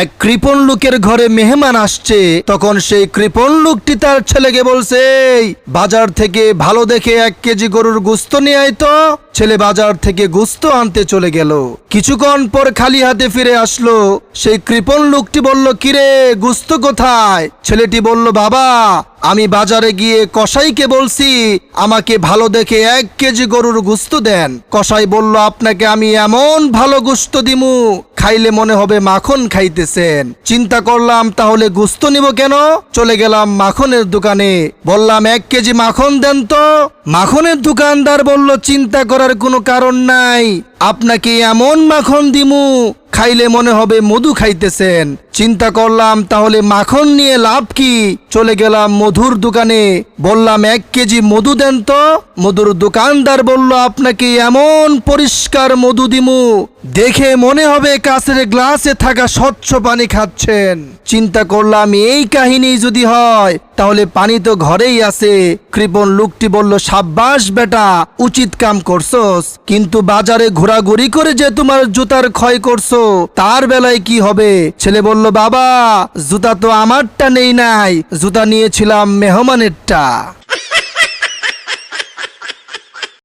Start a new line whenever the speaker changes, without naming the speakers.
এক কৃপণ লোকের ঘরে মেহমান আসছে। তখন সেই কৃপণ লোকটি তার ছেলেকে বলছে বাজার থেকে ভালো দেখে এক কেজি গরুর গুস্ত নিয়ে আয় তো। ছেলে বাজার থেকে গুস্ত আনতে চলে গেল। কিছুক্ষণ পর খালি হাতে ফিরে আসলো। সেই কৃপণ লোকটি বলল, কিরে, গুস্ত কোথায়? ছেলেটি বলল, বাবা, আমি বাজারে গিয়ে কসাইকে বলছি, আমাকে ভালো দেখে এক কেজি গরুর গুস্ত দেন। কসাই বলল, আপনাকে আমি এমন ভালো গুস্ত দিমু খাইলে মনে হবে মাখন খাইতেছেন। চিন্তা করলাম, তাহলে গুস্ত নিব কেন? চলে গেলাম মাখনের দোকানে। বললাম, এক কেজি মাখন দেন তো। মাখনের দোকানদার বলল, চিন্তা করার কোনো কারণ নাই। আপনাকে এমন মাখন দিমু, খাইলে মনে হবে মধু খাইতেছেন। চিন্তা করলাম, তাহলে মাখন নিয়ে লাভ কি? চলে গেলাম মধুর দোকানে। বললাম, এক কেজি মধু দেন তো। মধুর দোকানদার বলল, আপনাকে এমন পরিষ্কার মধু দিমু, দেখে মনে হবে কাছের গ্লাসে থাকা স্বচ্ছ পানি খাচ্ছেন। চিন্তা করলাম, এই কাহিনী যদি হয়, তাহলে পানি তো ঘরেই আছে। কৃপন লোকটি বলল, সাব্বাস বেটা, উচিত কাম করছোস। কিন্তু বাজারে ঘোরাঘুরি করে যে তোমার জুতার ক্ষয় করছ, তার বেলায় কি হবে? ছেলে বলল বাবা জুতা তো আমারটা নেই নাই। জুতা নিয়েছিলাম মেহমানেরটা।